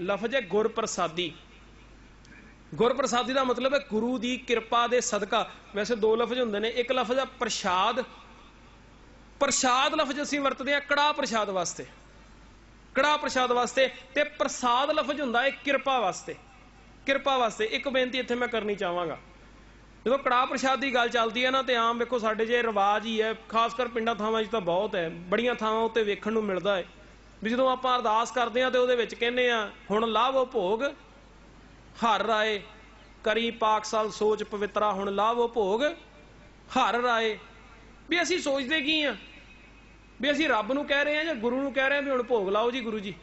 ਲਫ਼ਜ਼ ਹੈ ਗੁਰਪ੍ਰਸਾਦੀ। ਗੁਰਪ੍ਰਸਾਦੀ ਦਾ ਮਤਲਬ ਹੈ ਗੁਰੂ ਦੀ ਕਿਰਪਾ ਦੇ ਸਦਕਾ। ਵੈਸੇ ਦੋ ਲਫ਼ਜ਼ ਹੁੰਦੇ ਨੇ, ਇੱਕ ਲਫ਼ਜ਼ ਹੈ ਪ੍ਰਸ਼ਾਦ। ਪ੍ਰਸ਼ਾਦ ਲਫ਼ਜ਼ ਅਸੀਂ ਵਰਤਦੇ ਹਾਂ ਕੜਾ ਪ੍ਰਸ਼ਾਦ ਵਾਸਤੇ। ਕੜਾ ਪ੍ਰਸ਼ਾਦ ਵਾਸਤੇ ਤੇ ਪ੍ਰਸਾਦ ਲਫ਼ਜ਼ ਹੁੰਦਾ ਹੈ ਕਿਰਪਾ ਵਾਸਤੇ। ਕਿਰਪਾ ਵਾਸਤੇ, ਇੱਕ ਬੇਨਤੀ ਇੱਥੇ ਮੈਂ ਕਰਨੀ ਚਾਹਾਂਗਾ। ਜਦੋਂ ਕੜਾ ਪ੍ਰਸ਼ਾਦ ਦੀ ਗੱਲ ਚੱਲਦੀ ਹੈ ਨਾ ਤੇ ਆਮ ਵੇਖੋ ਸਾਡੇ ਜੇ ਰਿਵਾਜ ਹੀ ਹੈ ਖਾਸ ਕਰ ਪਿੰਡਾਂ ਥਾਵਾਂ 'ਚ ਤਾਂ ਬਹੁਤ ਹੈ, ਬੜੀਆਂ ਥਾਵਾਂ ਉੱਤੇ ਵੇਖਣ ਨੂੰ ਮਿਲਦਾ ਹੈ। ਵੀ ਜਦੋਂ ਆਪਾਂ ਅਰਦਾਸ ਕਰਦੇ ਆ ਤੇ ਉਹਦੇ ਵਿੱਚ ਕਹਿੰਦੇ ਆ ਹੁਣ ਲਾਵੋ ਭੋਗ, ਹਰ ਰਾਏ ਕਰੀ ਪਾਕਸਾਲ ਸੋਚ ਪਵਿੱਤਰਾ, ਹੁਣ ਲਾਵੋ ਭੋਗ, ਹਰ ਰਾਏ। ਵੀ ਅਸੀਂ ਸੋਚਦੇ ਕੀ ਆ ਵੀ ਅਸੀਂ ਰੱਬ ਨੂੰ ਕਹਿ ਰਹੇ ਆ ਜਾਂ ਗੁਰੂ ਨੂੰ ਕਹਿ ਰਹੇ ਆ ਵੀ ਹੁਣ ਭੋਗ ਲਾਓ ਜੀ ਗੁਰੂ ਜੀ?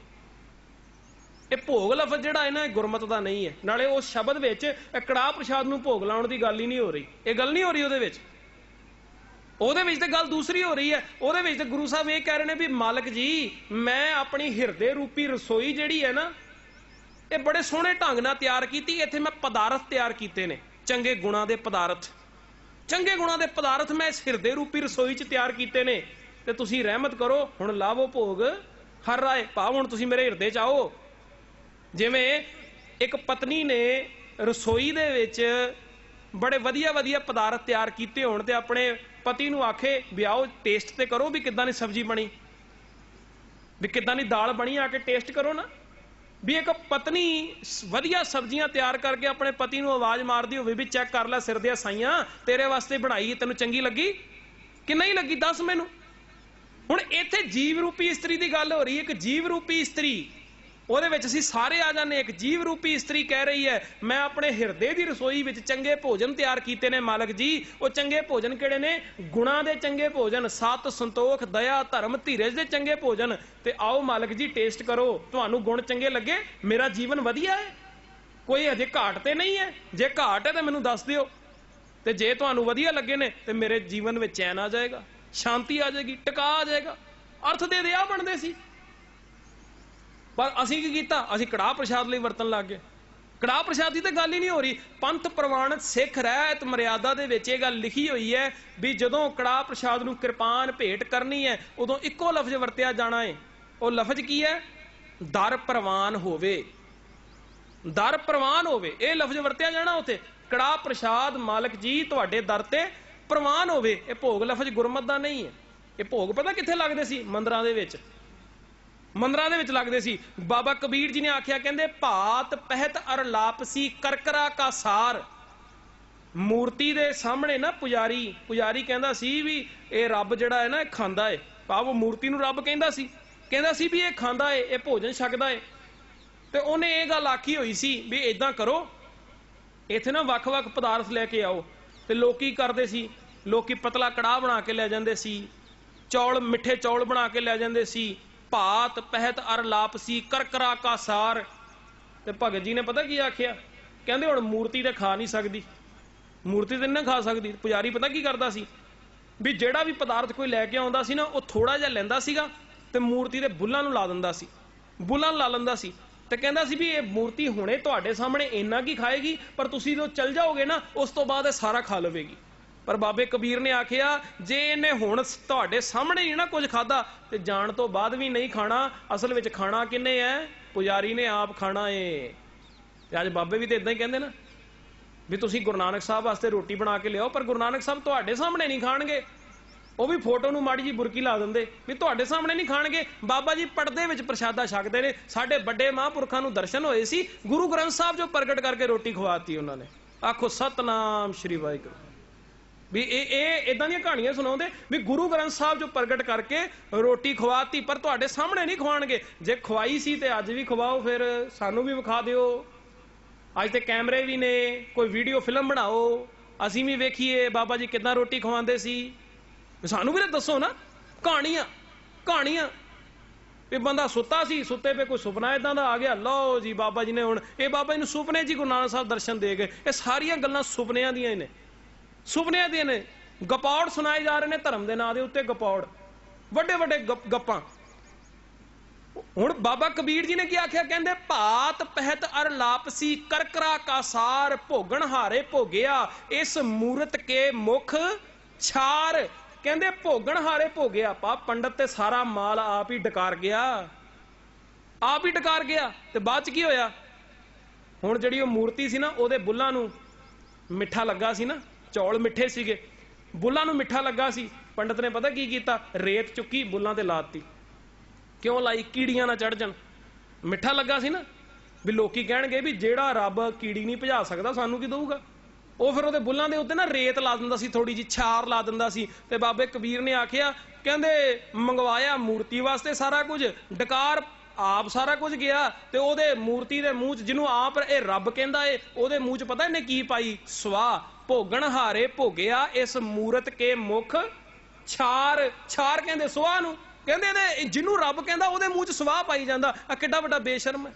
ਇਹ ਭੋਗ ਲਫ਼ਜ਼ ਜਿਹੜਾ ਇਹਨਾਂ ਗੁਰਮਤ ਦਾ ਨਹੀਂ ਹੈ। ਨਾਲੇ ਉਸ ਸ਼ਬਦ ਵਿੱਚ ਕੜਾਹ ਪ੍ਰਸ਼ਾਦ ਨੂੰ ਭੋਗ ਲਾਉਣ ਦੀ ਗੱਲ ਹੀ ਨਹੀਂ ਹੋ ਰਹੀ। ਇਹ ਗੱਲ ਨਹੀਂ ਹੋ ਰਹੀ ਉਹਦੇ ਵਿੱਚ। ਉਹਦੇ ਵਿੱਚ ਤੇ ਗੱਲ ਦੂਸਰੀ ਹੋ ਰਹੀ ਹੈ। ਉਹਦੇ ਵਿੱਚ ਤੇ ਗੁਰੂ ਸਾਹਿਬ ਇਹ ਕਹਿ ਰਹੇ ਨੇ ਵੀ ਮਾਲਕ ਜੀ, ਮੈਂ ਆਪਣੀ ਹਿਰਦੇ ਰੂਪੀ ਰਸੋਈ ਜਿਹੜੀ ਹੈ ਨਾ, ਇਹ ਬੜੇ ਸੋਹਣੇ ਢੰਗ ਨਾਲ ਤਿਆਰ ਕੀਤੀ। ਇੱਥੇ ਮੈਂ ਪਦਾਰਥ ਤਿਆਰ ਕੀਤੇ ਨੇ, ਚੰਗੇ ਗੁਣਾਂ ਦੇ ਪਦਾਰਥ। ਚੰਗੇ ਗੁਣਾਂ ਦੇ ਪਦਾਰਥ ਮੈਂ ਇਸ ਹਿਰਦੇ ਰੂਪੀ ਰਸੋਈ 'ਚ ਤਿਆਰ ਕੀਤੇ ਨੇ। ਤੇ ਤੁਸੀਂ ਰਹਿਮਤ ਕਰੋ, ਹੁਣ ਲਾਵੋ ਭੋਗ। ਹਰ ਰਾਏ ਭਾਵ ਹੁਣ ਤੁਸੀਂ ਮੇਰੇ ਹਿਰਦੇ 'ਚ ਆਓ। ਜਿਵੇਂ ਇੱਕ ਪਤਨੀ ਨੇ ਰਸੋਈ ਦੇ ਵਿੱਚ ਬੜੇ ਵਧੀਆ ਵਧੀਆ ਪਦਾਰਥ ਤਿਆਰ ਕੀਤੇ ਹੋਣ ਤੇ ਆਪਣੇ ਪਤੀ ਨੂੰ ਆਖੇ ਵੀ ਆਓ ਟੇਸਟ ਤੇ ਕਰੋ ਵੀ ਕਿੱਦਾਂ ਦੀ ਸਬਜ਼ੀ ਬਣੀ। ਵੀ ਕਿੱਦਾਂ ਦੀ ਦਾਲ ਬਣੀ ਆ ਕੇ ਟੇਸਟ ਕਰੋ ਨਾ। ਵੀ ਇੱਕ ਪਤਨੀ ਵਧੀਆ ਸਬਜ਼ੀਆਂ ਤਿਆਰ ਕਰਕੇ ਆਪਣੇ ਪਤੀ ਨੂੰ ਆਵਾਜ਼ ਮਾਰਦੀ ਹੋਵੇ ਵੀ ਚੈੱਕ ਕਰ ਲੈ ਸਿਰ ਦੀਆਂ ਸਾਈਆਂ, ਤੇਰੇ ਵਾਸਤੇ ਬਣਾਈ ਤੈਨੂੰ ਚੰਗੀ ਲੱਗੀ? ਕਿ ਨਹੀਂ ਲੱਗੀ? ਦੱਸ ਮੈਨੂੰ। ਹੁਣ ਇੱਥੇ ਜੀਵ ਰੂਪੀ ਇਸਤਰੀ ਦੀ ਗੱਲ ਹੋ ਰਹੀ ਹੈ। ਇੱਕ ਜੀਵ ਰੂਪੀ ਇਸਤਰੀ ਉਹਦੇ ਵਿੱਚ ਅਸੀਂ ਸਾਰੇ ਆ ਜਾਂਦੇ ਇੱਕ ਜੀਵ ਰੂਪੀ ਇਸਤਰੀ ਕਹਿ ਰਹੀ ਹੈ, ਮੈਂ ਆਪਣੇ ਹਿਰਦੇ ਦੀ ਰਸੋਈ ਵਿੱਚ ਚੰਗੇ ਭੋਜਨ ਤਿਆਰ ਕੀਤੇ ਨੇ ਮਾਲਕ ਜੀ। ਉਹ ਚੰਗੇ ਭੋਜਨ ਕਿਹੜੇ ਨੇ? ਗੁਣਾਂ ਦੇ ਚੰਗੇ ਭੋਜਨ, ਸਤ, ਸੰਤੋਖ, ਦਇਆ, ਧਰਮ, ਧੀਰਜ ਦੇ ਚੰਗੇ ਭੋਜਨ। ਤੇ ਆਓ ਮਾਲਕ ਜੀ, ਟੇਸਟ ਕਰੋ, ਤੁਹਾਨੂੰ ਗੁਣ ਚੰਗੇ ਲੱਗੇ, ਮੇਰਾ ਜੀਵਨ ਵਧੀਆ ਹੈ? ਕੋਈ ਅਜੇ ਘਾਟ ਤੇ ਨਹੀਂ ਹੈ? ਜੇ ਘਾਟ ਹੈ ਤਾਂ ਮੈਨੂੰ ਦੱਸ ਦਿਓ। ਤੇ ਜੇ ਤੁਹਾਨੂੰ ਵਧੀਆ ਲੱਗੇ ਨੇ, ਤੇ ਮੇਰੇ ਜੀਵਨ ਵਿੱਚ ਚੈਨ ਆ ਜਾਏਗਾ, ਸ਼ਾਂਤੀ ਆ ਜਾਏਗੀ, ਟਿਕਾ ਆ ਜਾਏਗਾ। ਅਰਥ ਦੇ ਦਿਆ ਬਣਦੇ ਸੀ। ਪਰ ਅਸੀਂ ਕੀ ਕੀਤਾ? ਅਸੀਂ ਕੜਾਹ ਪ੍ਰਸ਼ਾਦ ਲਈ ਵਰਤਣ ਲੱਗ ਗਏ। ਕੜਾਹ ਪ੍ਰਸ਼ਾਦ ਦੀ ਤਾਂ ਗੱਲ ਹੀ ਨਹੀਂ ਹੋ ਰਹੀ। ਪੰਥ ਪ੍ਰਵਾਨਿਤ ਸਿੱਖ ਰਹਿਤ ਮਰਿਆਦਾ ਦੇ ਵਿੱਚ ਇਹ ਗੱਲ ਲਿਖੀ ਹੋਈ ਹੈ ਵੀ ਜਦੋਂ ਕੜਾਹ ਪ੍ਰਸ਼ਾਦ ਨੂੰ ਕਿਰਪਾਨ ਭੇਟ ਕਰਨੀ ਹੈ, ਉਦੋਂ ਇੱਕੋ ਲਫ਼ਜ਼ ਵਰਤਿਆ ਜਾਣਾ ਹੈ ਉਹ ਲਫ਼ਜ਼ ਕੀ ਹੈ? ਦਰ ਪ੍ਰਵਾਨ ਹੋਵੇ। ਦਰ ਪ੍ਰਵਾਨ ਹੋਵੇ। ਇਹ ਲਫ਼ਜ਼ ਵਰਤਿਆ ਜਾਣਾ ਉੱਥੇ। ਕੜਾਹ ਪ੍ਰਸ਼ਾਦ ਮਾਲਕ ਜੀ ਤੁਹਾਡੇ ਦਰ ਤੇ ਪ੍ਰਵਾਨ ਹੋਵੇ। ਇਹ ਭੋਗ ਲਫ਼ਜ਼ ਗੁਰਮਤ ਦਾ ਨਹੀਂ ਹੈ। ਇਹ ਭੋਗ ਪਤਾ ਕਿੱਥੇ ਲੱਗਦੇ ਸੀ? ਮੰਦਰਾਂ ਦੇ ਵਿੱਚ। ਮੰਦਰਾਂ ਦੇ ਵਿੱਚ ਲੱਗਦੇ ਸੀ। ਬਾਬਾ ਕਬੀਰ ਜੀ ਨੇ ਆਖਿਆ, ਕਹਿੰਦੇ, ਭਾਤ ਪਹਿਤ ਅਰ ਲਾਪਸੀ ਕਰਕਰਾ ਕਾ ਸਾਰ। ਮੂਰਤੀ ਦੇ ਸਾਹਮਣੇ ਨਾ ਪੁਜਾਰੀ ਪੁਜਾਰੀ ਕਹਿੰਦਾ ਸੀ ਵੀ ਇਹ ਰੱਬ ਜਿਹੜਾ ਹੈ ਨਾ, ਇਹ ਖਾਂਦਾ ਏ। ਭਾਵ ਮੂਰਤੀ ਨੂੰ ਰੱਬ ਕਹਿੰਦਾ ਸੀ। ਕਹਿੰਦਾ ਸੀ ਵੀ ਇਹ ਖਾਂਦਾ ਏ, ਇਹ ਭੋਜਨ ਛਕਦਾ ਏ। ਤੇ ਉਹਨੇ ਇਹ ਗੱਲ ਆਖੀ ਹੋਈ ਸੀ ਵੀ ਇਦਾਂ ਕਰੋ, ਇੱਥੇ ਨਾ ਵੱਖ-ਵੱਖ ਪਦਾਰਥ ਲੈ ਕੇ ਆਓ। ਤੇ ਲੋਕੀ ਕਰਦੇ ਸੀ, ਲੋਕੀ ਪਤਲਾ ਕੜਾਹ ਬਣਾ ਕੇ ਲੈ ਜਾਂਦੇ ਸੀ, ਚੌਲ, ਮਿੱਠੇ ਚੌਲ ਬਣਾ ਕੇ ਲੈ ਜਾਂਦੇ ਸੀ। ਭਾਤ ਪਹਿਤ ਅਰ ਲਾਪਸੀ ਕਰਕਰਾ ਕਾ ਸਾਰ। ਤੇ ਭਗਤ ਜੀ ਨੇ ਪਤਾ ਕੀ ਆਖਿਆ? ਕਹਿੰਦੇ ਹੁਣ ਮੂਰਤੀ ਤੇ ਖਾ ਨਹੀਂ ਸਕਦੀ। ਮੂਰਤੀ ਤੇ ਨਹੀਂ ਖਾ ਸਕਦੀ। ਪੁਜਾਰੀ ਪਤਾ ਕੀ ਕਰਦਾ ਸੀ? ਵੀ ਜਿਹੜਾ ਵੀ ਪਦਾਰਥ ਕੋਈ ਲੈ ਕੇ ਆਉਂਦਾ ਸੀ ਨਾ, ਉਹ ਥੋੜਾ ਜਿਹਾ ਲੈਂਦਾ ਸੀਗਾ ਤੇ ਮੂਰਤੀ ਦੇ ਬੁੱਲਾਂ ਨੂੰ ਲਾ ਦਿੰਦਾ ਸੀ। ਬੁੱਲਾਂ ਨੂੰ ਲਾ ਲੈਂਦਾ ਸੀ। ਤੇ ਕਹਿੰਦਾ ਸੀ ਵੀ ਇਹ ਮੂਰਤੀ ਹੁਣੇ ਤੁਹਾਡੇ ਸਾਹਮਣੇ ਇੰਨਾ ਕੀ ਖਾਏਗੀ, ਪਰ ਤੁਸੀਂ ਜਦੋਂ ਚੱਲ ਜਾਓਗੇ ਨਾ, ਉਸ ਤੋਂ ਬਾਅਦ ਇਹ ਸਾਰਾ ਖਾ ਲਵੇਗੀ। ਪਰ ਬਾਬੇ ਕਬੀਰ ਨੇ ਆਖਿਆ, ਜੇ ਇਹਨੇ ਹੁਣ ਤੁਹਾਡੇ ਸਾਹਮਣੇ ਹੀ ਨਾ ਕੁਝ ਖਾਦਾ ਤੇ ਜਾਣ ਤੋਂ ਬਾਅਦ ਵੀ ਨਹੀਂ ਖਾਣਾ, ਅਸਲ ਵਿੱਚ ਖਾਣਾ ਕਿੰਨੇ ਹੈ ਪੁਜਾਰੀ ਨੇ ਆਪ ਖਾਣਾ ਏ। ਤੇ ਅੱਜ ਬਾਬੇ ਵੀ ਤੇ ਇਦਾਂ ਹੀ ਕਹਿੰਦੇ ਨਾ, ਵੀ ਤੁਸੀਂ ਗੁਰੂ ਨਾਨਕ ਸਾਹਿਬ ਵਾਸਤੇ ਰੋਟੀ ਬਣਾ ਕੇ ਲਿਆਓ, ਪਰ ਗੁਰੂ ਨਾਨਕ ਸਾਹਿਬ ਤੁਹਾਡੇ ਸਾਹਮਣੇ ਨਹੀਂ ਖਾਣਗੇ। ਉਹ ਵੀ ਫੋਟੋ ਨੂੰ ਮਾੜੀ ਜੀ ਬੁਰਕੀ ਲਾ ਦਿੰਦੇ, ਵੀ ਤੁਹਾਡੇ ਸਾਹਮਣੇ ਨਹੀਂ ਖਾਣਗੇ। ਬਾਬਾ ਜੀ ਪਰਦੇ ਵਿੱਚ ਪ੍ਰਸ਼ਾਦਾ ਛਕਦੇ ਨੇ, ਸਾਡੇ ਵੱਡੇ ਮਹਾਂਪੁਰਖਾਂ ਨੂੰ ਦਰਸ਼ਨ ਹੋਏ ਸੀ, ਗੁਰੂ ਗ੍ਰੰਥ ਸਾਹਿਬ ਜੋ ਪ੍ਰਗਟ ਕਰਕੇ ਰੋਟੀ ਖਵਾਤੀ ਉਹਨਾਂ ਨੇ। ਆਖੋ ਸਤਨਾਮ ਸ਼੍ਰੀ ਵਾਹਿਗੁਰੂ। ਵੀ ਇਹ ਇਹ ਇਦਾਂ ਦੀਆਂ ਕਹਾਣੀਆਂ ਸੁਣਾਉਂਦੇ ਵੀ ਗੁਰੂ ਗ੍ਰੰਥ ਸਾਹਿਬ ਜੋ ਪ੍ਰਗਟ ਕਰਕੇ ਰੋਟੀ ਖਵਾਤੀ, ਪਰ ਤੁਹਾਡੇ ਸਾਹਮਣੇ ਨਹੀਂ ਖਵਾਣਗੇ। ਜੇ ਖਵਾਈ ਸੀ ਤੇ ਅੱਜ ਵੀ ਖਵਾਓ, ਫਿਰ ਸਾਨੂੰ ਵੀ ਵਿਖਾ ਦਿਓ। ਅੱਜ ਤੇ ਕੈਮਰੇ ਵੀ ਨੇ, ਕੋਈ ਵੀਡੀਓ ਫਿਲਮ ਬਣਾਓ। ਅਸੀਂ ਵੀ ਵੇਖੀਏ, ਬਾਬਾ ਜੀ ਕਿੱਦਾਂ ਰੋਟੀ ਖਵਾਉਂਦੇ ਸੀ। ਸਾਨੂੰ ਵੀ ਤਾਂ ਦੱਸੋ ਨਾ, ਕਹਾਣੀਆਂ ਕਹਾਣੀਆਂ। ਵੀ ਬੰਦਾ ਸੁੱਤਾ ਸੀ, ਸੁੱਤੇ ਪੇ ਕੋਈ ਸੁਪਨਾ ਇਦਾਂ ਦਾ ਆ ਗਿਆ, ਲਓ ਜੀ ਬਾਬਾ ਜੀ ਨੇ ਹੁਣ, ਇਹ ਬਾਬਾ ਜੀ ਨੂੰ ਸੁਪਨੇ ਜੀ ਗੁਰੂ ਨਾਨਕ ਸਾਹਿਬ ਦਰਸ਼ਨ ਦੇ ਗਏ। ਇਹ ਸਾਰੀਆਂ ਗੱਲਾਂ ਸੁਪਨਿਆਂ ਦੀਆਂ ਹੀ ਨੇ। ਸੁਪਨਿਆਂ ਦੀਆਂ ਨੇ, ਗਪੌੜ ਸੁਣਾਏ ਜਾ ਰਹੇ ਨੇ ਧਰਮ ਦੇ ਨਾਂ ਦੇ ਉੱਤੇ ਗਪੌੜ। ਵੱਡੇ ਵੱਡੇ ਗੱਪ- ਗੱਪਾਂ। ਹੁਣ ਬਾਬਾ ਕਬੀਰ ਜੀ ਨੇ ਕੀ ਆਖਿਆ? ਕਹਿੰਦੇ, ਭਾਤ ਪਹਿਤ ਅਰ ਲਾਪਸੀ ਕਰਕਰਾ ਕਾ ਸਾਰ ਭੋਗਣ ਹਾਰੇ ਭੋਗਿਆ, ਇਸ ਮੂਰਤ ਕੇ ਮੁਖ ਛਾਰ। ਕਹਿੰਦੇ, ਭੋਗਣ ਹਾਰੇ ਭੋਗਿਆ ਪਾ ਪੰਡਤ ਤੇ ਸਾਰਾ ਮਾਲ ਆਪ ਹੀ ਡਕਾਰ ਗਿਆ। ਆਪ ਹੀ ਡਕਾਰ ਗਿਆ। ਤੇ ਬਾਅਦ ਚ ਕੀ ਹੋਇਆ? ਹੁਣ ਜਿਹੜੀ ਉਹ ਮੂਰਤੀ ਸੀ ਨਾ, ਉਹਦੇ ਬੁੱਲਾਂ ਨੂੰ ਮਿੱਠਾ ਲੱਗਾ ਸੀ ਨਾ। ਚੌਲ ਮਿੱਠੇ ਸੀਗੇ। ਬੁੱਲਾਂ ਨੂੰ ਮਿੱਠਾ ਲੱਗਾ ਸੀ। ਪੰਡਤ ਨੇ ਪਤਾ ਕੀ ਕੀਤਾ? ਰੇਤ ਚੁੱਕੀ ਬੁੱਲਾਂ ਤੇ ਲਾਤੀ। ਕਿਉਂ ਲਾਈ? ਕੀੜੀਆਂ ਨਾ ਚੜ ਜਾਣ। ਮਿੱਠਾ ਲੱਗਾ ਸੀ ਨਾ? ਵੀ ਲੋਕੀ ਕਹਿਣਗੇ ਵੀ ਜਿਹੜਾ ਰੱਬ ਕੀੜੀ ਨਹੀਂ ਭਜਾ ਸਕਦਾ, ਸਾਨੂੰ ਕੀ ਦਊਗਾ? ਉਹ ਫਿਰ ਉਹਦੇ ਬੁੱਲਾਂ ਦੇ ਉੱਤੇ ਨਾ ਰੇਤ ਲਾ ਦਿੰਦਾ ਸੀ ਥੋੜੀ ਜਿਹੀ ਛਾਰ ਲਾ ਦਿੰਦਾ ਸੀ। ਤੇ ਬਾਬੇ ਕਬੀਰ ਨੇ ਆਖਿਆ, ਕਹਿੰਦੇ ਮੰਗਵਾਇਆ ਮੂਰਤੀ ਵਾਸਤੇ ਸਾਰਾ ਕੁਝ, ਡਕਾਰ ਆਪ ਸਾਰਾ ਕੁਝ ਗਿਆ ਤੇ ਉਹਦੇ ਮੂਰਤੀ ਦੇ ਮੂੰਹ 'ਚ ਜਿਹਨੂੰ ਆਪ ਇਹ ਰੱਬ ਕਹਿੰਦਾ ਏ, ਉਹਦੇ ਮੂੰਹ 'ਚ ਪਤਾ ਇਹਨੇ ਕੀ ਪਾਈ? ਸਵਾ ਭੋਗਣ ਹਾਰੇ ਭੋਗਿਆ ਇਸ ਮੂਰਤ ਕੇ ਮੁਖ। ਛਾਰ ਛਾਰ ਕਹਿੰਦੇ ਸਵਾਹ ਨੂੰ। ਕਹਿੰਦੇ ਨੇ ਜਿਹਨੂੰ ਰੱਬ ਕਹਿੰਦਾ ਉਹਦੇ ਮੂੰਹ 'ਚ ਸਵਾਹ ਪਾਈ ਜਾਂਦਾ। ਆ ਕਿੱਡਾ ਵੱਡਾ ਬੇਸ਼ਰਮ ਹੈ।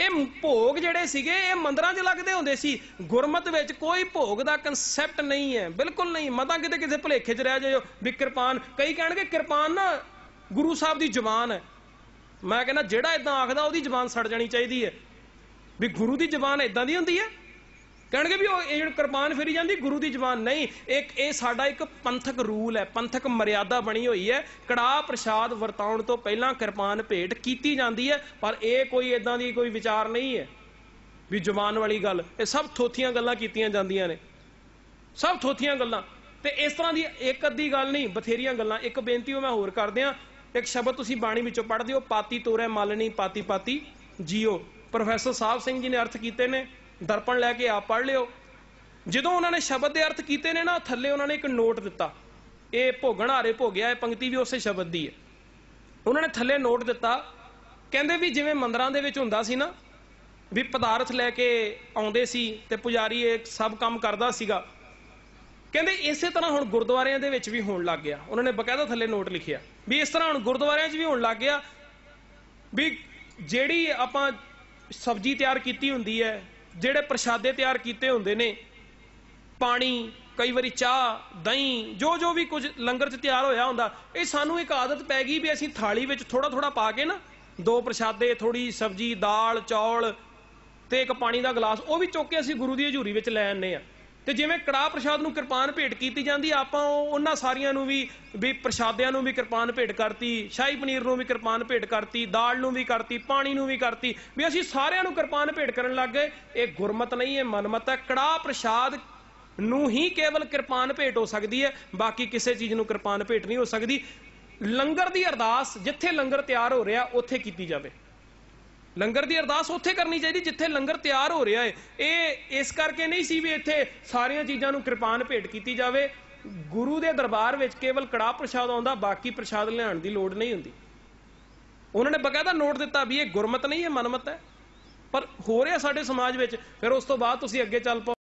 ਇਹ ਭੋਗ ਜਿਹੜੇ ਸੀਗੇ, ਇਹ ਮੰਦਰਾਂ 'ਚ ਲੱਗਦੇ ਹੁੰਦੇ ਸੀ। ਗੁਰਮਤ ਵਿੱਚ ਕੋਈ ਭੋਗ ਦਾ ਕਨਸੈਪਟ ਨਹੀਂ ਹੈ। ਬਿਲਕੁਲ ਨਹੀਂ। ਮਤਾਂ ਕਿਤੇ ਕਿਸੇ ਭੁਲੇਖੇ 'ਚ ਰਹਿ ਜਾਇਓ। ਵੀ ਕਿਰਪਾਨ, ਕਈ ਕਹਿਣਗੇ ਕਿਰਪਾਨ ਨਾ ਗੁਰੂ ਸਾਹਿਬ ਦੀ ਜ਼ੁਬਾਨ ਹੈ। ਮੈਂ ਕਹਿੰਦਾ ਜਿਹੜਾ ਇਦਾਂ ਆਖਦਾ, ਉਹਦੀ ਜਬਾਨ ਸੜ ਜਾਣੀ ਚਾਹੀਦੀ ਹੈ। ਵੀ ਗੁਰੂ ਦੀ ਜਬਾਨ ਇਦਾਂ ਦੀ ਹੁੰਦੀ ਹੈ? ਕਹਿਣਗੇ ਵੀ ਉਹ ਇਹ ਜਿਹੜੀ ਕਿਰਪਾਨ ਫੇਰੀ ਜਾਂਦੀ, ਗੁਰੂ ਦੀ ਜਬਾਨ ਨਹੀਂ। ਇੱਕ, ਇਹ ਸਾਡਾ ਇੱਕ ਪੰਥਕ ਰੂਲ ਹੈ, ਪੰਥਕ ਮਰਿਆਦਾ ਬਣੀ ਹੋਈ ਹੈ। ਕੜਾਹ ਪ੍ਰਸ਼ਾਦ ਵਰਤਾਉਣ ਤੋਂ ਪਹਿਲਾਂ ਕਿਰਪਾਨ ਭੇਟ ਕੀਤੀ ਜਾਂਦੀ ਹੈ, ਪਰ ਇਹ ਕੋਈ ਇਦਾਂ ਦੀ ਕੋਈ ਵਿਚਾਰ ਨਹੀਂ ਹੈ। ਵੀ ਜ਼ੁਬਾਨ ਵਾਲੀ ਗੱਲ, ਇਹ ਸਭ ਥੋਥੀਆਂ ਗੱਲਾਂ ਕੀਤੀਆਂ ਜਾਂਦੀਆਂ ਨੇ। ਸਭ ਥੋਥੀਆਂ ਗੱਲਾਂ। ਤੇ ਇਸ ਤਰ੍ਹਾਂ ਦੀ ਇੱਕ ਅੱਧੀ ਗੱਲ ਨਹੀਂ, ਬਥੇਰੀਆਂ ਗੱਲਾਂ। ਇੱਕ ਬੇਨਤੀ ਉਹ ਮੈਂ ਹੋਰ ਕਰਦਿਆਂ ਇੱਕ ਸ਼ਬਦ ਤੁਸੀਂ ਬਾਣੀ ਵਿੱਚੋਂ ਪੜ੍ਹਦੇ ਹੋ ਪਾਤੀ ਤੋਰੇ ਮਾਲਣੀ, ਪਾਤੀ ਪਾਤੀ ਜੀਓ। ਪ੍ਰੋਫੈਸਰ ਸਾਹਿਬ ਸਿੰਘ ਜੀ ਨੇ ਅਰਥ ਕੀਤੇ ਨੇ, ਦਰਪਣ ਲੈ ਕੇ ਆਪ ਪੜ੍ਹ ਲਿਓ। ਜਦੋਂ ਉਹਨਾਂ ਨੇ ਸ਼ਬਦ ਦੇ ਅਰਥ ਕੀਤੇ ਨੇ ਨਾ, ਥੱਲੇ ਉਹਨਾਂ ਨੇ ਇੱਕ ਨੋਟ ਦਿੱਤਾ। ਇਹ ਭੋਗਣ ਹਾਰੇ ਭੋਗਿਆ, ਇਹ ਪੰਕਤੀ ਵੀ ਉਸੇ ਸ਼ਬਦ ਦੀ ਹੈ। ਉਹਨਾਂ ਨੇ ਥੱਲੇ ਨੋਟ ਦਿੱਤਾ, ਕਹਿੰਦੇ ਵੀ ਜਿਵੇਂ ਮੰਦਰਾਂ ਦੇ ਵਿੱਚ ਹੁੰਦਾ ਸੀ ਨਾ, ਵੀ ਪਦਾਰਥ ਲੈ ਕੇ ਆਉਂਦੇ ਸੀ ਤੇ ਪੁਜਾਰੀ ਇਹ ਸਭ ਕੰਮ ਕਰਦਾ ਸੀਗਾ ਕਹਿੰਦੇ ਇਸੇ ਤਰ੍ਹਾਂ ਹੁਣ ਗੁਰਦੁਆਰਿਆਂ ਦੇ ਵਿੱਚ ਵੀ ਹੋਣ ਲੱਗ ਗਿਆ। ਉਹਨਾਂ ਨੇ ਬਕਾਇਦਾ ਥੱਲੇ ਨੋਟ ਲਿਖਿਆ ਵੀ ਇਸ ਤਰ੍ਹਾਂ ਹੁਣ ਗੁਰਦੁਆਰਿਆਂ 'ਚ ਵੀ ਹੋਣ ਲੱਗ ਗਿਆ ਵੀ ਜਿਹੜੀ ਆਪਾਂ ਸਬਜ਼ੀ ਤਿਆਰ ਕੀਤੀ ਹੁੰਦੀ ਹੈ, ਜਿਹੜੇ ਪ੍ਰਸ਼ਾਦੇ ਤਿਆਰ ਕੀਤੇ ਹੁੰਦੇ ਨੇ, ਪਾਣੀ, ਕਈ ਵਾਰੀ ਚਾਹ, ਦਹੀਂ ਜੋ ਜੋ ਵੀ ਕੁਝ ਲੰਗਰ 'ਚ ਤਿਆਰ ਹੋਇਆ ਹੁੰਦਾ, ਇਹ ਸਾਨੂੰ ਇੱਕ ਆਦਤ ਪੈ ਗਈ ਵੀ ਅਸੀਂ ਥਾਲੀ ਵਿੱਚ ਥੋੜਾ ਥੋੜਾ ਪਾ ਕੇ ਨਾ, ਦੋ ਪ੍ਰਸ਼ਾਦੇ ਥੋੜੀ ਸਬਜ਼ੀ, ਦਾਲ, ਚੌਲ ਤੇ ਇੱਕ ਪਾਣੀ ਦਾ ਗਲਾਸ, ਉਹ ਵੀ ਚੁੱਕ ਕੇ ਅਸੀਂ ਗੁਰੂ ਦੀ ਹਜ਼ੂਰੀ ਵਿੱਚ ਲੈ ਆਨੇ ਆ ਤੇ ਜਿਵੇਂ ਕੜਾਹ ਪ੍ਰਸ਼ਾਦ ਨੂੰ ਕਿਰਪਾਨ ਭੇਟ ਕੀਤੀ ਜਾਂਦੀ, ਆਪਾਂ ਉਹ- ਉਹਨਾਂ ਸਾਰੀਆਂ ਨੂੰ ਵੀ ਵੀ ਪ੍ਰਸ਼ਾਦਿਆਂ ਨੂੰ ਵੀ ਕਿਰਪਾਨ ਭੇਟ ਕਰਤੀ, ਸ਼ਾਹੀ ਪਨੀਰ ਨੂੰ ਵੀ ਕਿਰਪਾਨ ਭੇਟ ਕਰਤੀ, ਦਾਲ ਨੂੰ ਵੀ ਕਰਤੀ, ਪਾਣੀ ਨੂੰ ਵੀ ਕਰਤੀ, ਵੀ ਅਸੀਂ ਸਾਰਿਆਂ ਨੂੰ ਕਿਰਪਾਨ ਭੇਟ ਕਰਨ ਲੱਗ ਗਏ। ਇਹ ਗੁਰਮਤ ਨਹੀਂ, ਇਹ ਮਨਮਤ ਹੈ। ਕੜਾਹ ਪ੍ਰਸ਼ਾਦ ਨੂੰ ਹੀ ਕੇਵਲ ਕਿਰਪਾਨ ਭੇਟ ਹੋ ਸਕਦੀ ਹੈ, ਬਾਕੀ ਕਿਸੇ ਚੀਜ਼ ਨੂੰ ਕਿਰਪਾਨ ਭੇਟ ਨਹੀਂ ਹੋ ਸਕਦੀ। ਲੰਗਰ ਦੀ ਅਰਦਾਸ, ਜਿੱਥੇ ਲੰਗਰ ਤਿਆਰ ਹੋ ਰਿਹਾ, ਉੱਥੇ ਕੀਤੀ ਜਾਵੇ। ਲੰਗਰ ਦੀ ਅਰਦਾਸ ਉੱਥੇ ਕਰਨੀ ਚਾਹੀਦੀ ਜਿੱਥੇ ਲੰਗਰ ਤਿਆਰ ਹੋ ਰਿਹਾ ਹੈ। ਇਹ ਇਸ ਕਰਕੇ ਨਹੀਂ ਸੀ ਵੀ ਇੱਥੇ ਸਾਰੀਆਂ ਚੀਜ਼ਾਂ ਨੂੰ ਕਿਰਪਾਨ ਭੇਟ ਕੀਤੀ ਜਾਵੇ। ਗੁਰੂ ਦੇ ਦਰਬਾਰ ਵਿੱਚ ਕੇਵਲ ਕੜਾਹ ਪ੍ਰਸ਼ਾਦ ਆਉਂਦਾ, ਬਾਕੀ ਪ੍ਰਸ਼ਾਦ ਲਿਆਉਣ ਦੀ ਲੋੜ ਨਹੀਂ ਹੁੰਦੀ। ਉਹਨਾਂ ਨੇ ਬਕਾਇਦਾ ਨੋਟ ਦਿੱਤਾ ਵੀ ਇਹ ਗੁਰਮਤ ਨਹੀਂ ਹੈ ਮਨਮਤ ਹੈ। ਪਰ ਹੋ ਰਿਹਾ ਸਾਡੇ ਸਮਾਜ ਵਿੱਚ, ਫਿਰ ਉਸ ਤੋਂ ਬਾਅਦ ਤੁਸੀਂ ਅੱਗੇ ਚੱਲ ਪਾਓ।